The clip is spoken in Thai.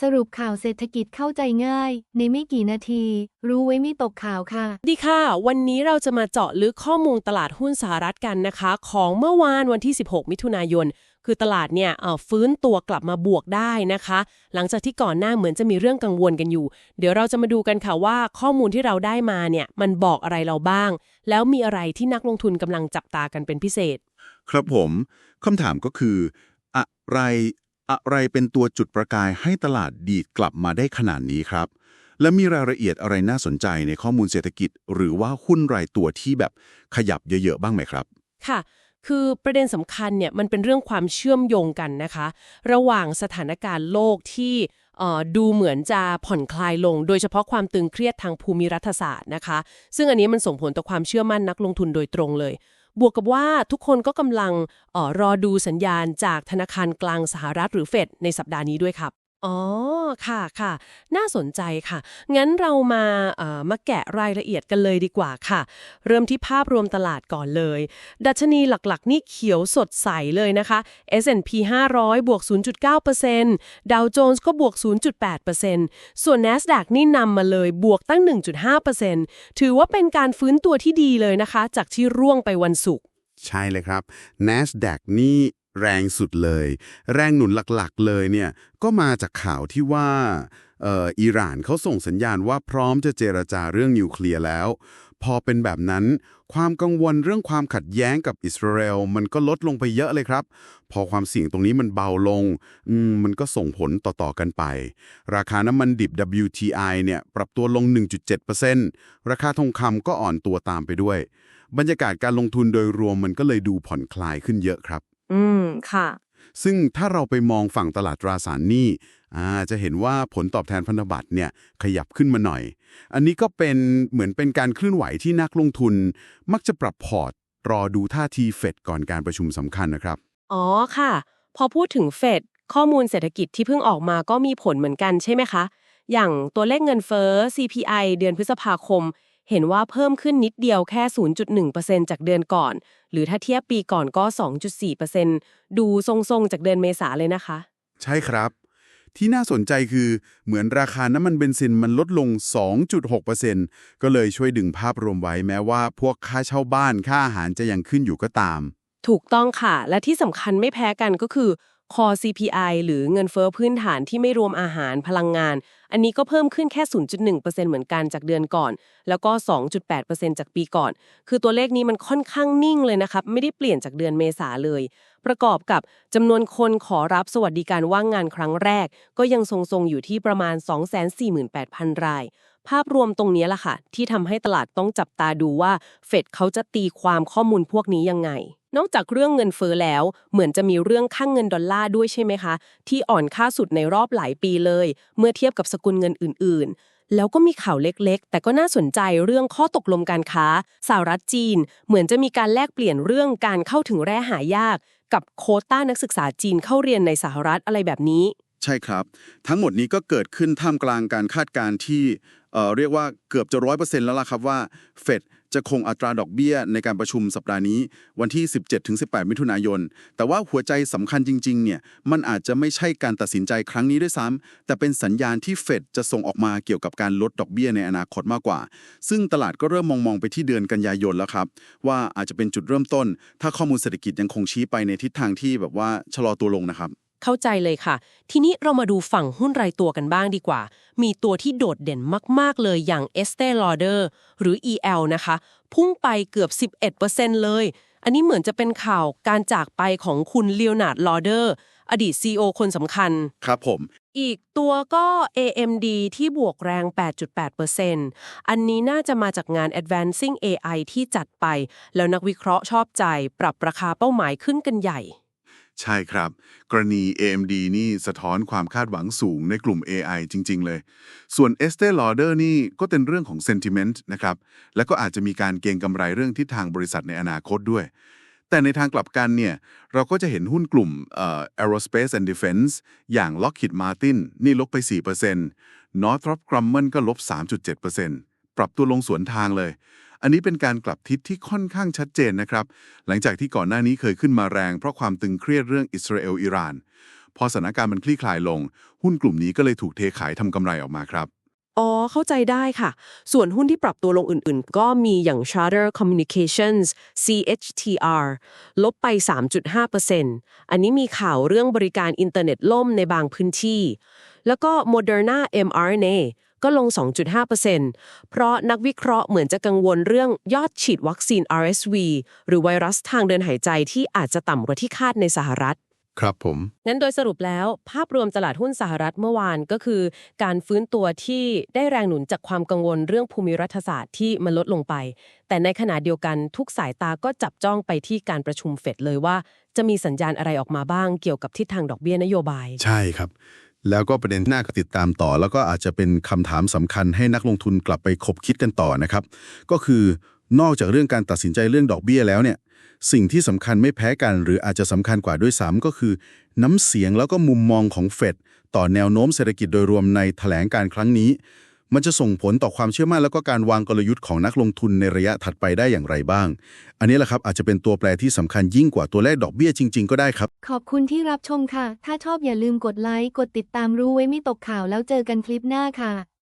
สรุปข่าวเศรษฐกิจเข้าใจง่าย ในไม่กี่นาที รู้ไว้ไม่ตกข่าวค่ะ ดีค่ะ วันนี้เราจะมาเจาะลึกข้อมูลตลาดหุ้นสหรัฐกันนะคะ ของเมื่อวานวันที่ 16 มิถุนายน คือตลาดเนี่ยเอ่อฟื้นตัวกลับมาบวกได้นะคะ หลังจากที่ก่อนหน้าเหมือนจะมีเรื่องกังวลกันอยู่ เดี๋ยวเราจะมาดูกันค่ะว่าข้อมูลที่เราได้มาเนี่ยมันบอกอะไรเราบ้าง แล้วมีอะไรที่นักลงทุนกำลังจับตากันเป็นพิเศษ ครับผมคำถามก็คือ อะไร อะไรเป็นตัวจุดประกายให้ตลาดดีดกลับมาได้ขนาดนี้ครับ และมีรายละเอียดอะไรน่าสนใจในข้อมูลเศรษฐกิจ หรือว่าหุ้นรายตัวที่แบบขยับเยอะๆบ้างไหมครับ ค่ะ คือประเด็นสำคัญเนี่ยมันเป็นเรื่องความเชื่อมโยงกันนะคะ ระหว่างสถานการณ์โลกที่ดูเหมือนจะผ่อนคลายลง โดยเฉพาะความตึงเครียดทางภูมิรัฐศาสตร์นะคะ ซึ่งอันนี้มันส่งผลต่อความเชื่อมั่นนักลงทุนโดยตรงเลย บวกกับว่าทุกคนก็กำลังออรอดูสัญญาณจากธนาคารกลางสหรัฐหรือเฟดในสัปดาห์นี้ด้วยครับ อ๋อ ค่ะค่ะ น่าสนใจค่ะ งั้นเรามาเอ่อมาแกะรายละเอียดกันเลยดีกว่าค่ะ เริ่มที่ภาพรวมตลาดก่อนเลย ดัชนีหลักๆ นี่เขียวสดใสเลยนะคะ S&P 500 บวก 0.9%ดาวโจนส์ก็บวก 0.8%ส่วน NASDAQ นี่นำมาเลยบวกตั้ง 1.5%ถือว่าเป็นการฟื้นตัวที่ดีเลยนะคะ จากที่ร่วงไปวันศุกร์ใช่เลยครับ NASDAQ นี่ แรงสุดเลย แรงหนุนหลักๆ เลยเนี่ยก็มาจากข่าวที่ว่าเอ่ออิหร่านเขาส่งสัญญาณว่าพร้อมจะเจรจาเรื่องนิวเคลียร์แล้ว พอเป็นแบบนั้น ความกังวลเรื่องความขัดแย้งกับอิสราเอลมันก็ลดลงไปเยอะเลยครับ พอความเสี่ยงตรงนี้มันเบาลงมมันก็ส่งผลต่อ ๆ กันไป ราคาน้ำมันดิบ WTI เนี่ยปรับตัวลง 1.7%ราคาทองคำก็อ่อนตัวตามไปด้วย บรรยากาศการลงทุนโดยรวมมันก็เลยดูผ่อนคลายขึ้นเยอะครับ อืม ค่ะ ซึ่งถ้าเราไปมองฝั่งตลาดตราสารหนี้อ่าจะเห็นว่าผลตอบแทนพันธบัตรเนี่ยขยับขึ้นมาหน่อย อันนี้ก็เป็นเหมือนเป็นการเคลื่อนไหวที่นักลงทุน มักจะปรับพอร์ต รอดูท่าทีเฟดก่อนการประชุมสำคัญนะครับ อ๋อ ค่ะ พอพูดถึงเฟดข้อมูลเศรษฐกิจที่เพิ่งออกมาก็มีผลเหมือนกันใช่ไหมคะ อย่างตัวเลขเงินเฟ้อ CPI เดือนพฤษภาคม เห็นว่าเพิ่มขึ้นนิดเดียวแค่ 0.1%จากเดือนก่อน หรือถ้าเทียบปีก่อนก็ 2.4%ดูทรงๆ จากเดือนเมษาเลยนะคะ ใช่ครับ ที่น่าสนใจคือเหมือนราคาน้ำมันเบนซินมันลดลง 2.6%ก็เลยช่วยดึงภาพรวมไว้แม้ว่าพวกค่าเช่าบ้านค่าอาหารจะยังขึ้นอยู่ก็ตาม ถูกต้องค่ะ และที่สำคัญไม่แพ้กันก็คือ Core CPI หรือเงินเฟ้อพื้นฐานที่ไม่รวมอาหารพลังงาน อันนี้ก็เพิ่มขึ้นแค่ 0.1%เหมือนกันจากเดือนก่อน แล้วก็ 2.8%จากปีก่อน คือตัวเลขนี้มันค่อนข้างนิ่งเลยนะครับ ไม่ได้เปลี่ยนจากเดือนเมษาเลย ประกอบกับจำนวนคนขอรับสวัสดิการว่างงานครั้งแรก ก็ยังทรงๆอยู่ที่ประมาณ 248,000 ราย ภาพรวมตรงนี้แหละค่ะ ที่ทำให้ตลาดต้องจับตาดูว่าเฟดเขาจะตีความข้อมูลพวกนี้ยังไง นอกจากเรื่องเงินเฟ้อแล้ว เหมือนจะมีเรื่องค่างเงินดอลลาร์ด้วยใช่ไหมคะ ที่อ่อนค่าสุดในรอบหลายปีเลย เมื่อเทียบกับสกุลเงินอื่น ๆ แล้วก็มีข่าวเล็กๆ แต่ก็น่าสนใจเรื่องข้อตกลงการค้าสหรัฐจีน เหมือนจะมีการแลกเปลี่ยนเรื่องการเข้าถึงแร่หายาก กับโคต้านักศึกษาจีนเข้าเรียนในสหรัฐอะไรแบบนี้ ใช่ครับ ทั้งหมดนี้ก็เกิดขึ้นท่ามกลางการคาดการณ์ที่ เอ่อเรียกว่าเกือบจะร้อยเปอร์เซ็นต์แล้วล่ะครับว่าเฟดจะคงอัตราดอกเบี้ยในการประชุมสัปดาห์นี้วันที่ 17-18 มิถุนายน แต่ว่าหัวใจสำคัญจริงๆ เนี่ย มันอาจจะไม่ใช่การตัดสินใจครั้งนี้ด้วยซ้ำ แต่เป็นสัญญาณที่เฟดจะส่งออกมาเกี่ยวกับการลดดอกเบี้ยในอนาคตมากกว่า ซึ่งตลาดก็เริ่มมองมองไปที่เดือนกันยายนแล้วครับ ว่าอาจจะเป็นจุดเริ่มต้น ถ้าข้อมูลเศรษฐกิจยังคงชี้ไปในทิศทางที่แบบว่าชะลอตัวลงนะครับ เข้าใจเลยค่ะ ทีนี้เรามาดูฝั่งหุ้นรายตัวกันบ้างดีกว่า มีตัวที่โดดเด่นมาก ๆ เลยอย่าง Estee Lauder หรือ EL นะคะ พุ่งไปเกือบ 11%เลย อันนี้เหมือนจะเป็นข่าวการจากไปของคุณเล o n นาร์ดลอเดอร์อดีต CEO คนสำคัญ ครับผม อีกตัวก็ AMD ที่บวกแรง 8.8%อันนี้น่าจะมาจากงาน Advancing AI ที่จัดไป แล้วนักวิเคราะห์ชอบใจ ปรับราคาเป้าหมายขึ้นกันใหญ่ ใช่ครับ กรณี AMD นี่สะท้อนความคาดหวังสูงในกลุ่ม AI จริง ๆ เลย ส่วน Estee Lauder นี่ก็เป็นเรื่องของ sentiment นะครับ แล้วก็อาจจะมีการเก็งกำไรเรื่องทิศทางบริษัทในอนาคตด้วย แต่ในทางกลับกันเนี่ย เราก็จะเห็นหุ้นกลุ่ม aerospace and defense อย่าง Lockheed Martin นี่ลบไป 4% Northrop Grumman ก็ลบ 3.7%ปรับตัวลงสวนทางเลย อันนี้เป็นการกลับทิศที่ค่อนข้างชัดเจนนะครับ หลังจากที่ก่อนหน้านี้เคยขึ้นมาแรง เพราะความตึงเครียดเรื่องอิสราเอลอิหร่าน พอสถานการณ์มันคลี่คลายลง หุ้นกลุ่มนี้ก็เลยถูกเทขายทำกำไรออกมาครับอ๋อ เข้าใจได้ค่ะ ส่วนหุ้นที่ปรับตัวลงอื่นๆ ก็มีอย่าง Charter Communications CHTR ลบไป 3.5%อันนี้มีข่าวเรื่องบริการอินเทอร์เน็ตล่มในบางพื้นที่ แล้วก็ Moderna mRNA ก็ลง 2.5%เพราะนักวิเคราะห์เหมือนจะกังวลเรื่องยอดฉีดวัคซีน RSV หรือไวรัสทางเดินหายใจที่อาจจะต่ำกว่าที่คาดในสหรัฐ ครับผมงั้นโดยสรุปแล้ว ภาพรวมตลาดหุ้นสหรัฐเมื่อวานก็คือ การฟื้นตัวที่ได้แรงหนุนจากความกังวลเรื่องภูมิรัฐศาสตร์ที่มันลดลงไป แต่ในขณะเดียวกันทุกสายตาก็จับจ้องไปที่การประชุมเฟดเลยว่า จะมีสัญญาณอะไรออกมาบ้างเกี่ยวกับทิศทางดอกเบี้ยนโยบาย ใช่ครับ แล้วก็ประเด็นที่น่าติดตามต่อ แล้วก็อาจจะเป็นคำถามสำคัญให้นักลงทุนกลับไปคบคิดกันต่อนะครับ ก็คือนอกจากเรื่องการตัดสินใจเรื่องดอกเบี้ยแล้วเนี่ยสิ่งที่สำคัญไม่แพ้กัน หรืออาจจะสำคัญกว่าด้วยซ้ำก็คือ น้ำเสียงแล้วก็มุมมองของเฟดต่อแนวโน้มเศรษฐกิจโดยรวมในแถลงการครั้งนี้ มันจะส่งผลต่อความเชื่อมั่นแล้วก็การวางกลยุทธ์ของนักลงทุนในระยะถัดไปได้อย่างไรบ้าง อันนี้แหละครับอาจจะเป็นตัวแปรที่สำคัญยิ่งกว่าตัวเลขดอกเบี้ยจริง ๆ ก็ได้ครับ ขอบคุณที่รับชมค่ะ ถ้าชอบอย่าลืมกดไลค์ กดติดตามรู้ไว้ไม่ตกข่าวแล้วเจอกันคลิปหน้าค่ะ